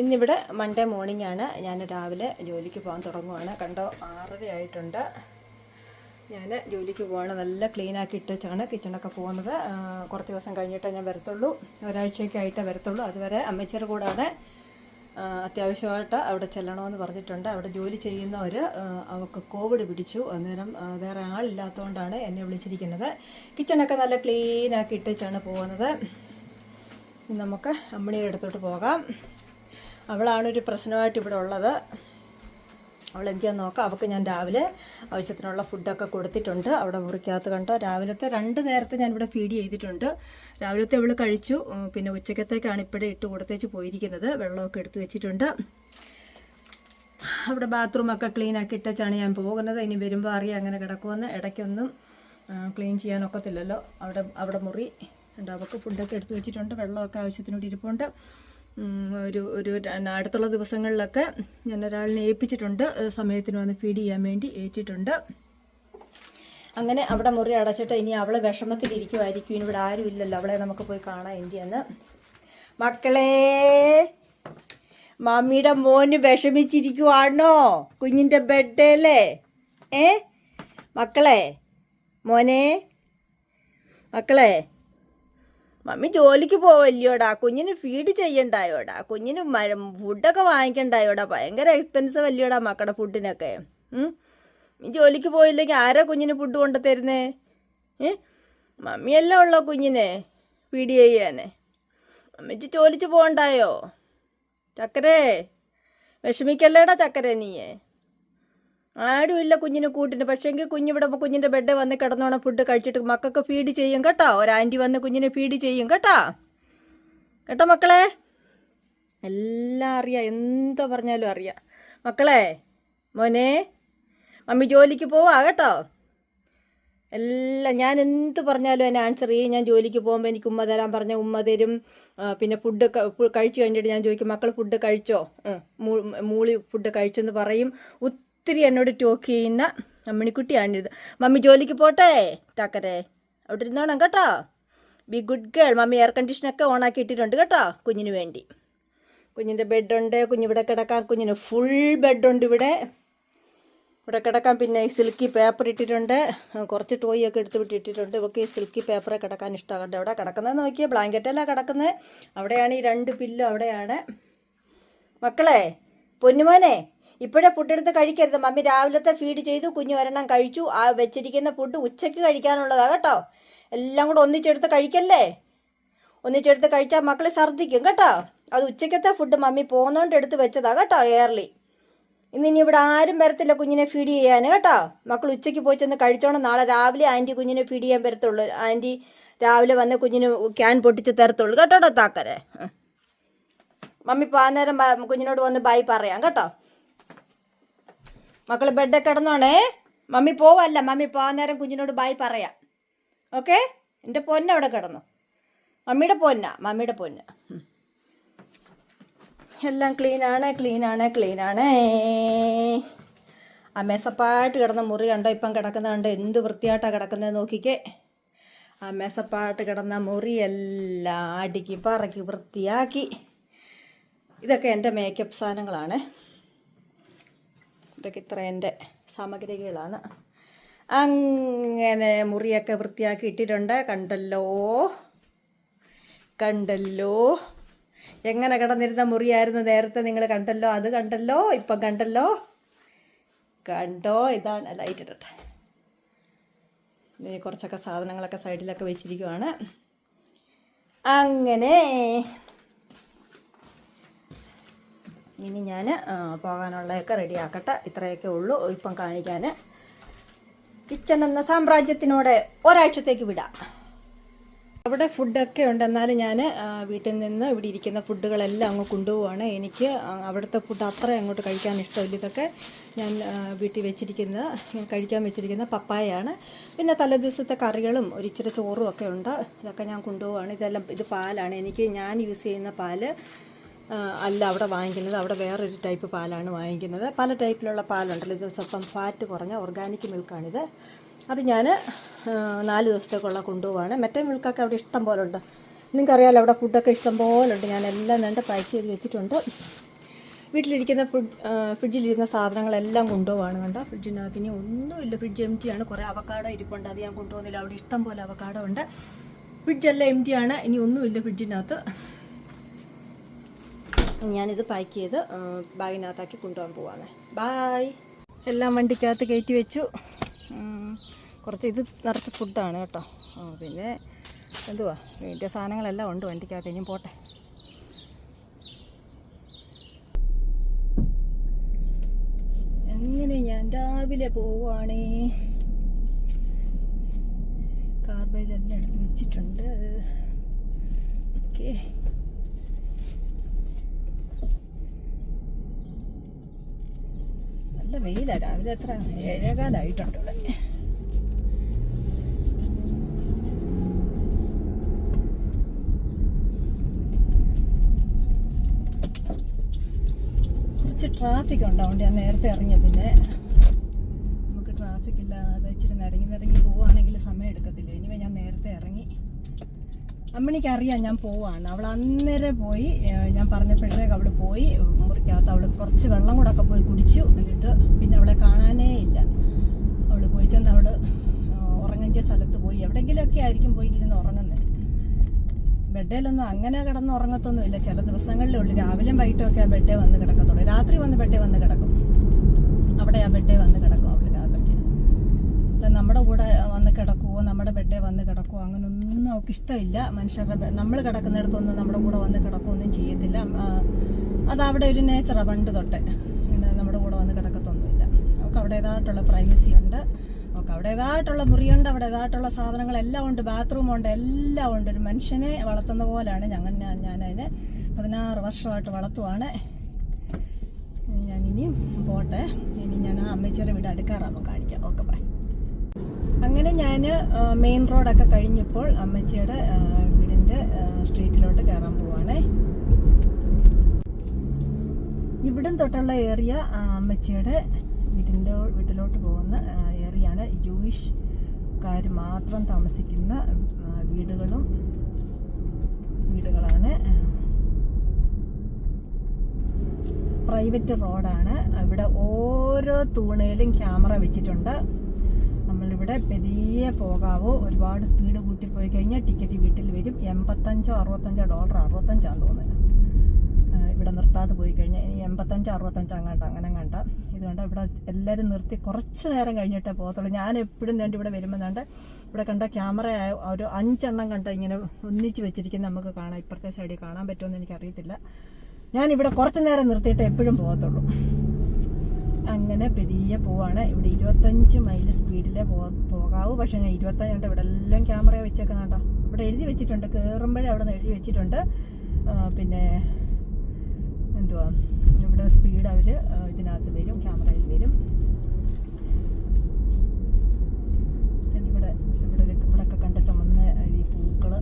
ഇന്നിവിടെ Monday morning ആണ്. ഞാൻ രാവിലെ ജോലിക്ക് പോകാൻ തുടങ്ങുവാണ്. കണ്ടോ ആറര ആയിട്ടുണ്ട്. ഞാൻ ജോലിക്ക് പോവാണ്. നല്ല ക്ലീൻ ആക്കി ഇട്ടാണ് കിച്ചണൊക്കെ പോകുന്നത്. കുറച്ച് ദിവസം കഴിഞ്ഞിട്ടേ ഞാൻ വരത്തുള്ളൂ. ഒരാഴ്ചയൊക്കെ ആയിട്ടേ വരത്തുള്ളൂ. അതുവരെ അമ്മച്ചിയുടെ കൂടാതെ അത്യാവശ്യമായിട്ട് അവിടെ ചെല്ലണമെന്ന് പറഞ്ഞിട്ടുണ്ട്. അവിടെ ജോലി ചെയ്യുന്നവർ അവർക്ക് കോവിഡ് പിടിച്ചു. അന്നേരം വേറെ ആളില്ലാത്തതുകൊണ്ടാണ് എന്നെ വിളിച്ചിരിക്കുന്നത്. കിച്ചണൊക്കെ നല്ല ക്ലീൻ ആക്കി ഇട്ടേച്ചാണ് പോകുന്നത്. നമുക്ക് അമ്മണിയുടെ അടുത്തോട്ട് പോകാം. അവളാണ് ഒരു പ്രശ്നമായിട്ട് ഇവിടെ ഉള്ളത്. അവൾ എന്ത് ചെയ്യാൻ നോക്കാം? അവൾക്ക് ഞാൻ രാവിലെ ആവശ്യത്തിനുള്ള ഫുഡൊക്കെ കൊടുത്തിട്ടുണ്ട്. അവിടെ മുറിക്കകത്ത് കണ്ടോ? രാവിലത്തെ രണ്ട് നേരത്തെ ഞാൻ ഇവിടെ ഫീഡ് ചെയ്തിട്ടുണ്ട്. രാവിലത്തെ അവൾ കഴിച്ചു. പിന്നെ ഉച്ചക്കത്തേക്കാണ് ഇപ്പോഴേ ഇട്ട് കൊടുത്തേച്ച് പോയിരിക്കുന്നത്. വെള്ളമൊക്കെ എടുത്തു വെച്ചിട്ടുണ്ട്. അവിടെ ബാത്റൂമൊക്കെ ക്ലീൻ ആക്കി ഇട്ടാണ് ഞാൻ പോകുന്നത്. ഇനി വരുമ്പോൾ അറിയാം അങ്ങനെ കിടക്കുമെന്ന്. ഇടയ്ക്കൊന്നും ക്ലീൻ ചെയ്യാനൊക്കത്തില്ലല്ലോ അവിടെ അവിടെ മുറി. ഉണ്ട് അവൾക്ക് ഫുഡൊക്കെ എടുത്തു വെച്ചിട്ടുണ്ട്. വെള്ളമൊക്കെ ആവശ്യത്തിനോട് ഇരിപ്പുണ്ട്. ഒരു ഒരു അടുത്തുള്ള ദിവസങ്ങളിലൊക്കെ ഞാൻ ഒരാളിനെ ഏൽപ്പിച്ചിട്ടുണ്ട് സമയത്തിന് വന്ന് ഫീഡ് ചെയ്യാൻ വേണ്ടി ഏറ്റിട്ടുണ്ട് അങ്ങനെ അവിടെ മുറി അടച്ചിട്ട് ഇനി അവളെ വിഷമത്തിലിരിക്കുമായിരിക്കും ഇനി ഇവിടെ ആരും ഇല്ലല്ലോ. അവളെ നമുക്ക് പോയി കാണാം എന്തിയെന്ന് മക്കളെ മമ്മിയുടെ മോന് വിഷമിച്ചിരിക്കുവാണോ? കുഞ്ഞിന്റെ ബെഡല്ലേ ഏ? മക്കളെ മോനെ മക്കളെ മമ്മി ജോലിക്ക് പോവല്ലയോടാ കുഞ്ഞിന് ഫീഡ് ചെയ്യണ്ടായോടാ. കുഞ്ഞിന് മരം ഫുഡൊക്കെ വാങ്ങിക്കണ്ടായോടാ. ഭയങ്കര എക്സ്പെൻസീവ് അല്ലയോടാ മക്കളുടെ ഫുഡിനൊക്കെ ജോലിക്ക് പോയില്ലെങ്കിൽ ആരാ കുഞ്ഞിന് ഫുഡ് കൊണ്ടു തരുന്നേ ഏ? മമ്മിയല്ല ഉള്ളോ കുഞ്ഞിനെ ഫീഡ് ചെയ്യാനേ? മമ്മിച്ച് ജോലിക്ക് പോകണ്ടായോ ചക്കരേ വിഷമിക്കല്ലേടാ ചക്കരേ നീയേ? ആരുമില്ല കുഞ്ഞിന് കൂട്ടിന്. പക്ഷേങ്കിൽ കുഞ്ഞിവിടെ കുഞ്ഞിന്റെ ബെഡ് വന്ന് കിടന്നോണം ഫുഡ് കഴിച്ചിട്ട് മക്കൾക്ക് ഫീഡ് ചെയ്യും കേട്ടോ. ഒരു ആന്റി വന്ന് കുഞ്ഞിനെ ഫീഡ് ചെയ്യും കേട്ടോ. കേട്ടോ മക്കളെ? എല്ലാം അറിയാം. എന്താ പറഞ്ഞാലും അറിയാം. മക്കളെ മോനെ മമ്മി ജോലിക്ക് പോവാ കേട്ടോ. എല്ലാം ഞാൻ എന്ത് പറഞ്ഞാലും എന്നെ ആൻസർ ചെയ്യും. ഞാൻ ജോലിക്ക് പോകുമ്പോൾ എനിക്ക് ഉമ്മ തരാൻ പറഞ്ഞ ഉമ്മ തരും. പിന്നെ ഫുഡ് കഴിച്ചു കഴിഞ്ഞിട്ട് ഞാൻ ചോദിക്കും മക്കൾ ഫുഡ് കഴിച്ചോ? മൂളി ഫുഡ് കഴിച്ചെന്ന് പറയും. ഒത്തിരി എന്നോട് ടോക്ക് ചെയ്യുന്ന അമ്മിണിക്കുട്ടിയാണിത് മമ്മി ജോലിക്ക് പോട്ടെ താക്കരെ അവിടെ ഇരുന്നോണം കേട്ടോ. Be good girl mummy air കണ്ടീഷനൊക്കെ ഓണാക്കി ഇട്ടിട്ടുണ്ട് കേട്ടോ കുഞ്ഞിന് വേണ്ടി. കുഞ്ഞിന്റെ ബെഡുണ്ട് കുഞ്ഞിവിടെ കിടക്കാൻ കുഞ്ഞിന് ഫുൾ ബെഡുണ്ട് ഇവിടെ. ഇവിടെ കിടക്കാൻ പിന്നെ ഈ സിൽക്കി പേപ്പർ ഇട്ടിട്ടുണ്ട്. കുറച്ച് ടോയ് ഒക്കെ എടുത്ത് വിട്ടിട്ടിട്ടുണ്ട്. ഇവർക്ക് ഈ സിൽക്കി പേപ്പറെ കിടക്കാൻ ഇഷ്ടമാകട്ടെ അവിടെ കിടക്കുന്നത് നോക്കിയാൽ ബ്ലാങ്കറ്റല്ല കിടക്കുന്നത്. അവിടെയാണ് ഈ രണ്ട് പില്ലും അവിടെയാണ്. മക്കളെ പൊന്നുമോനെ ഇപ്പോഴേ ഫുഡ് എടുത്ത് കഴിക്കരുത്. മമ്മി രാവിലത്തെ ഫീഡ് ചെയ്തു കുഞ്ഞു ഒരെണ്ണം കഴിച്ചു. ആ വെച്ചിരിക്കുന്ന ഫുഡ് ഉച്ചയ്ക്ക് കഴിക്കാനുള്ളതാണ് കേട്ടോ. എല്ലാം കൂടെ ഒന്നിച്ചെടുത്ത് കഴിക്കല്ലേ? ഒന്നിച്ചെടുത്ത് കഴിച്ചാൽ മക്കൾ ഛർദ്ദിക്കും കേട്ടോ. അത് ഉച്ചയ്ക്കത്തെ ഫുഡ് മമ്മി പോന്നോണ്ട് എടുത്ത് വെച്ചതാണ് കേട്ടോ എയർലി ഇന്ന് ഇനി ഇവിടെ ആരും വരത്തില്ല കുഞ്ഞിനെ ഫീഡ് ചെയ്യാൻ കേട്ടോ. മക്കൾ ഉച്ചയ്ക്ക് പോയി ചെന്ന് കഴിച്ചോണം. നാളെ രാവിലെ ആന്റി കുഞ്ഞിനെ ഫീഡ് ചെയ്യാൻ വരത്തുള്ളൂ. ആന്റി രാവിലെ വന്ന് കുഞ്ഞിന് ക്യാൻ പൊട്ടിച്ച് തരത്തുള്ളൂ. കേട്ടോ താക്കരെ. മമ്മി പാന്നേരം കുഞ്ഞിനോട് വന്ന് ബൈ പറയാം കേട്ടോ? മക്കൾ ബെഡ് കിടന്നോണേ. മമ്മി പോവല്ല. മമ്മി പാന്നേരം കുഞ്ഞിനോട് ബൈ പറയാം. ഓക്കെ എന്റെ പൊന്ന അവിടെ കിടന്നു. മമ്മിയുടെ പൊന്ന മമ്മിയുടെ പൊന്ന. എല്ലാം ക്ലീനാണ് ക്ലീനാണ് ക്ലീനാണ് ആ മേസപ്പാട്ട് കിടന്ന മുറി കണ്ടോ? ഇപ്പം കിടക്കുന്ന കണ്ടോ എന്ത് വൃത്തിയായിട്ടാണ് കിടക്കുന്നത് നോക്കിക്കേ. ആ മേസപ്പാട്ട് കിടന്ന മുറിയെല്ലാം അടുക്കി പറക്കി വൃത്തിയാക്കി. ഇതൊക്കെ എന്റെ മേക്കപ്പ് സാധനങ്ങളാണ്. ഇതൊക്കെ ഇത്ര എന്റെ സാമഗ്രികളാണ്. അങ്ങനെ മുറിയൊക്കെ വൃത്തിയാക്കി ഇട്ടിട്ടുണ്ട്. കണ്ടല്ലോ? കണ്ടല്ലോ? എങ്ങനെ കിടന്നിരുന്ന മുറിയായിരുന്നു നേരത്തെ നിങ്ങൾ കണ്ടല്ലോ? അത് കണ്ടല്ലോ? ഇപ്പം കണ്ടല്ലോ? കണ്ടോ? ഇതാണ് ലൈറ്റ് ഇട്ടിട്ട്. ഇനി കുറച്ചൊക്കെ സാധനങ്ങളൊക്കെ സൈഡിലൊക്കെ വെച്ചിരിക്കുവാണ്. അങ്ങനെ ഇനി ഞാൻ പോകാനുള്ളതൊക്കെ റെഡിയാക്കട്ടെ. ഇത്രയൊക്കെ ഉള്ളൂ. ഇപ്പം കാണിക്കാൻ കിച്ചൺ എന്ന സാമ്രാജ്യത്തിനോട് ഒരാഴ്ചത്തേക്ക് വിടാം. അവിടെ ഫുഡൊക്കെ ഉണ്ട്. എന്നാലും ഞാൻ വീട്ടിൽ നിന്ന് ഇവിടെ ഇരിക്കുന്ന ഫുഡുകളെല്ലാം അങ്ങ് കൊണ്ടുപോവാണ്. എനിക്ക് അവിടുത്തെ ഫുഡ് അത്ര അങ്ങോട്ട് കഴിക്കാൻ ഇഷ്ടമില്ല. ഇതൊക്കെ ഞാൻ വീട്ടിൽ വെച്ചിരിക്കുന്ന കഴിക്കാൻ വെച്ചിരിക്കുന്ന പപ്പായയാണ്. പിന്നെ തലേദിവസത്തെ കറികളും ഒരിച്ചിരി ചോറും ഒക്കെ ഉണ്ട്. ഇതൊക്കെ ഞാൻ കൊണ്ടുപോവാണ്. ഇതെല്ലാം ഇത് പാലാണ്. എനിക്ക് ഞാൻ യൂസ് ചെയ്യുന്ന പാൽ അല്ല അവിടെ വാങ്ങിക്കുന്നത് അവിടെ വേറൊരു ടൈപ്പ് പാലാണ് വാങ്ങിക്കുന്നത്. പല ടൈപ്പിലുള്ള പാലുണ്ടല്ലോ. ഇത് സ്വല്പം ഫാറ്റ് കുറഞ്ഞ ഓർഗാനിക് മിൽക്കാണിത് അത് ഞാൻ നാല് ദിവസത്തേക്കുള്ള കൊണ്ടുപോവാണ്. മറ്റേ മിൽക്കൊക്കെ അവിടെ ഇഷ്ടം പോലെ ഉണ്ട്. നിങ്ങൾക്കറിയാലോ അവിടെ ഫുഡൊക്കെ ഇഷ്ടം പോലെ ഉണ്ട്. ഞാൻ എല്ലാം രണ്ട് പാക്ക് ചെയ്ത് വെച്ചിട്ടുണ്ട്. വീട്ടിലിരിക്കുന്ന ഫുഡ് ഫ്രിഡ്ജിലിരുന്ന സാധനങ്ങളെല്ലാം കൊണ്ടുപോവാണ് കണ്ടോ. ഫ്രിഡ്ജിനകത്ത് ഇനി ഒന്നുമില്ല. ഫ്രിഡ്ജ് എം ആണ്. കുറേ അവക്കാടോ ഇരിപ്പുണ്ട്. അത് ഞാൻ കൊണ്ടുപോകുന്നില്ല. അവിടെ ഇഷ്ടം പോലെ അവക്കാടോ ഉണ്ട്. ഫ്രിഡ്ജെല്ലാം എം ആണ്. ഇനി ഒന്നുമില്ല ഫ്രിഡ്ജിനകത്ത് ഞാനിത് പാക്ക് ചെയ്ത് ബാഗിനകത്താക്കി കൊണ്ടുപോകാൻ പോവാണ്. ബായ് എല്ലാം വണ്ടിക്കകത്ത് കയറ്റി വെച്ചു. കുറച്ച് ഇത് നിറച്ച് ഫുഡാണ് കേട്ടോ. പിന്നെ എന്തുവാ? വീട്ടിലെ സാധനങ്ങളെല്ലാം ഉണ്ട് വണ്ടിക്കകത്ത്. ഇനിയും പോട്ടെ. എങ്ങനെ ഞാൻ രാവിലെ പോവാണേ? കാർബേജ് എല്ലാം എടുത്ത് വെച്ചിട്ടുണ്ട്. ഓക്കേ നല്ല വെയിലാ. രാവിലെ എത്ര? ഏഴേകാലായിട്ടുണ്ട് ഇവിടെ. കുറച്ച് ട്രാഫിക് ഉണ്ട്? ഞാൻ നേരത്തെ ഇറങ്ങിയ. പിന്നെ നമുക്ക് ട്രാഫിക് ഇല്ലാതെ ഇച്ചിരി നിരങ്ങി നിരങ്ങി പോവുകയാണെങ്കിൽ സമയം എടുക്കത്തില്ല. ഇനി ഞാൻ നേരത്തെ ഇറങ്ങി. അമ്മണിക്ക് അറിയാം ഞാൻ പോവാണ് അവൾ അന്നേരം പോയി ഞാൻ പറഞ്ഞപ്പോഴത്തേക്ക് അവൾ പോയി. കുറച്ച് വെള്ളം കൂടെ ഒക്കെ പോയി കുടിച്ചു എന്നിട്ട് പിന്നെ അവളെ കാണാനേ ഇല്ല. അവൾ പോയി ചെന്ന് അവൾ ഉറങ്ങേണ്ട സ്ഥലത്ത് പോയി. എവിടെയെങ്കിലുമൊക്കെ ആയിരിക്കും പോയി ഇരുന്ന് ഉറങ്ങുന്നത് ബെഡേലൊന്നും അങ്ങനെ കിടന്ന് ഉറങ്ങത്തൊന്നുമില്ല ചില ദിവസങ്ങളിലേ ഉള്ളൂ. രാവിലെയും വൈകിട്ടും ഒക്കെ ആ ബെഡേ വന്ന് കിടക്കത്തുള്ളൂ. രാത്രി വന്ന് ബെഡേ വന്ന് കിടക്കും. അവിടെ ആ ബെഡേ വന്ന് കിടക്കും അവൾ രാത്രിക്ക്. അല്ല നമ്മുടെ കൂടെ വന്ന് കിടക്കുവോ നമ്മുടെ ബെഡേ വന്ന് കിടക്കുവോ അങ്ങനൊന്നും അവൾക്ക് ഇഷ്ടമില്ല. മനുഷ്യരുടെ നമ്മൾ കിടക്കുന്നിടത്തൊന്നും നമ്മുടെ കൂടെ വന്ന് കിടക്കുകയോ ഒന്നും ചെയ്യത്തില്ല അത് അവിടെ ഒരു നേച്ചറാണ് പണ്ട് തൊട്ടേ. ഇങ്ങനെ നമ്മുടെ കൂടെ വന്ന് കിടക്കത്തൊന്നുമില്ല. അവൾക്ക് അവിടേതായിട്ടുള്ള പ്രൈവസി ഉണ്ട്. അവൾക്ക് അവിടേതായിട്ടുള്ള മുറിയുണ്ട് അവിടേതായിട്ടുള്ള സാധനങ്ങളെല്ലാം ഉണ്ട് ബാത്റൂം ഉണ്ട് എല്ലാം ഉണ്ട്. ഒരു മനുഷ്യനെ വളർത്തുന്ന പോലെയാണ് ഞങ്ങൾ ഞാൻ ഞാനതിനെ പതിനാറ് വർഷമായിട്ട് വളർത്തുവാണ്. ഞാൻ ഇനിയും പോട്ടെ. ഇനി ഞാൻ ആ അമ്മച്ചേരെ വീട് അടുക്കാറാകുമ്പോൾ കാണിക്കാം. ഓക്കെ ബൈ അങ്ങനെ ഞാൻ മെയിൻ റോഡൊക്കെ കഴിഞ്ഞപ്പോൾ അമ്മച്ചിയുടെ വീടിന്റെ ആ, ഇവിടം തൊട്ടുള്ള ഏരിയ അമ്മച്ചിയുടെ വീടിന്റെ വീട്ടിലോട്ട് പോകുന്ന ആ, ഏരിയയാണ് ജൂയിഷ്കാർ മാത്രം താമസിക്കുന്ന വീടുകളും വീടുകളാണ്. പ്രൈവറ്റ് റോഡാണ്. ഇവിടെ ഓരോ തൂണയിലും ക്യാമറ വെച്ചിട്ടുണ്ട്. നമ്മളിവിടെ പെരിയെ പോകാവോ. ഒരുപാട് സ്പീഡ് കൂട്ടി പോയി കഴിഞ്ഞാൽ ടിക്കറ്റ് വീട്ടിൽ വരും. എൺപത്തഞ്ചോ അറുപത്തഞ്ചോ ഡോളർ അറുപത്തഞ്ചാന്ന് തോന്നുന്നു. ആ, ഇവിടെ നിർത്താതെ പോയി കഴിഞ്ഞാൽ ഇനി എൺപത്തഞ്ച് അറുപത്തഞ്ച് അങ്ങാണ്ട അങ്ങനെ കണ്ട ഇത് കണ്ട ഇവിടെ എല്ലാവരും നിർത്തി കുറച്ച് നേരം കഴിഞ്ഞിട്ടേ പോകത്തുള്ളൂ. ഞാൻ എപ്പോഴും വേണ്ടി ഇവിടെ വരുമ്പോൾ ഇവിടെ കണ്ട ക്യാമറ ഒരു അഞ്ചെണ്ണം കണ്ട ഇങ്ങനെ ഒന്നിച്ച് വെച്ചിരിക്കുന്ന നമുക്ക് കാണാം. ഇപ്പുറത്തെ സൈഡിൽ കാണാൻ പറ്റുമെന്ന് എനിക്കറിയത്തില്ല. ഞാൻ ഇവിടെ കുറച്ച് നേരം നിർത്തിയിട്ട് എപ്പോഴും പോകത്തുള്ളൂ. അങ്ങനെ പെരിയ പോവാണ്. ഇവിടെ ഇരുപത്തഞ്ച് മൈൽ സ്പീഡിലേ പോ പോകാവൂ. പക്ഷെ ഞാൻ ഇരുപത്തഞ്ച് കണ്ട ഇവിടെ എല്ലാം ക്യാമറ വെച്ചേക്കുന്നുണ്ടോ. ഇവിടെ എഴുതി വെച്ചിട്ടുണ്ട്. കയറുമ്പോഴേ അവിടെ നിന്ന് എഴുതി വെച്ചിട്ടുണ്ട്. പിന്നെ എന്തുവാ ഇവിടെ സ്പീഡ് അവർ ഇതിനകത്ത് വരും ക്യാമറയിൽ വരും. ഇവിടെ ഇവിടെ ഒരു ഇവിടെയൊക്കെ കണ്ട ചുമന്ന ഈ പൂക്കൾ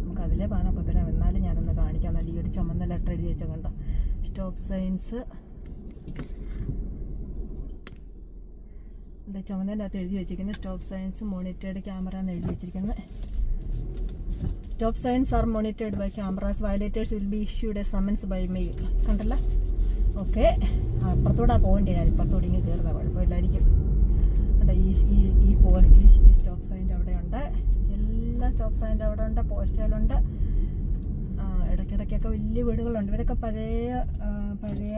നമുക്ക് അതിലെ പാനൊക്കെ തരാം. എന്നാലും ഞാനൊന്ന് കാണിക്കാം. നല്ല ഈ ഒരു ചുമന്ന ലെറ്റർ എഴുതി വെച്ച കണ്ട? സ്റ്റോപ്പ് സൈൻസ് ഇവിടെ എഴുതി വെച്ചിരിക്കുന്നത് സ്റ്റോപ്പ് സയൻസ് മോണിറ്റേഡ് ക്യാമറ എന്ന് എഴുതി വെച്ചിരിക്കുന്നത്. Stop signs are monitored by cameras violators will be issued a summons by mail കണ്ടല്ല? ഓക്കെ അപ്പുറത്തോടാ പോകണ്ടേ ഞാൻ. ഇപ്പുറത്തൂടെ ഇങ്ങനെ കയറുന്ന കുഴപ്പമില്ലായിരിക്കും. അല്ല ഈ ഈ ഈ ഈ സ്റ്റോപ്പ് സൈന്റെ അവിടെയുണ്ട് എല്ലാ സ്റ്റോപ്പ് സൈന്റെ അവിടെ ഉണ്ട്. പോസ്റ്റുകളുണ്ട് ഇടയ്ക്കിടയ്ക്കൊക്കെ വലിയ വീടുകളുണ്ട്. ഇവരൊക്കെ പഴയ പഴയ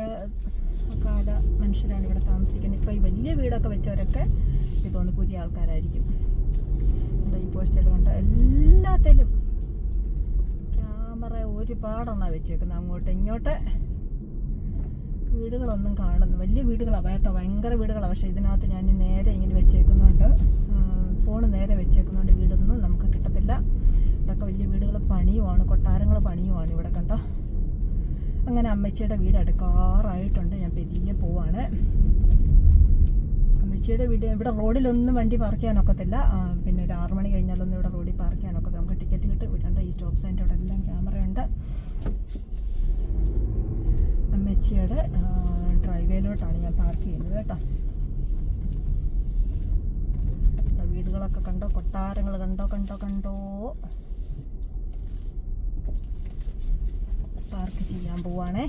കാല മനുഷ്യരാണ് ഇവിടെ താമസിക്കുന്നത്. ഇപ്പോൾ ഈ വലിയ വീടൊക്കെ വെച്ചവരൊക്കെ തോന്നുന്നു പുതിയ ആൾക്കാരായിരിക്കും. ഈ പോസ്റ്റുകളുണ്ട് എല്ലാത്തിലും ക്യാമറ ഒരുപാടെണ്ണ വെച്ചേക്കുന്നത് അങ്ങോട്ട് ഇങ്ങോട്ട് വീടുകളൊന്നും കാണുന്നു വലിയ വീടുകളാണ് വേട്ടോ ഭയങ്കര വീടുകളാണ് പക്ഷേ ഇതിനകത്ത് ഞാൻ നേരെ ഇങ്ങനെ വെച്ചേക്കുന്നുണ്ട്. ഫോൺ നേരെ വെച്ചേക്കുന്നുണ്ട്. വീടൊന്നും നമുക്ക് കിട്ടത്തില്ല. ഇതൊക്കെ വലിയ വീടുകൾ പണിയുമാണ് കൊട്ടാരങ്ങൾ പണിയുമാണ് ഇവിടെ കണ്ടോ? അങ്ങനെ അമ്മച്ചിയുടെ വീട് അടുക്കാറായിട്ടുണ്ട്. ഞാൻ പെരിയെ പോവാണ്. അമ്മച്ചിയുടെ വീട് ഇവിടെ റോഡിലൊന്നും വണ്ടി പാർക്ക് ചെയ്യാനൊക്കത്തില്ല. പിന്നെ ഒരു ആറ് മണി ചേച്ചിയുടെ ഡ്രൈവേയിലോട്ടാണ് ഞാൻ പാർക്ക് ചെയ്യുന്നത് കേട്ടോ. വീടുകളൊക്കെ കണ്ടോ? കൊട്ടാരങ്ങൾ കണ്ടോ? കണ്ടോ? കണ്ടോ? പാർക്ക് ചെയ്യാൻ പോവാണേ.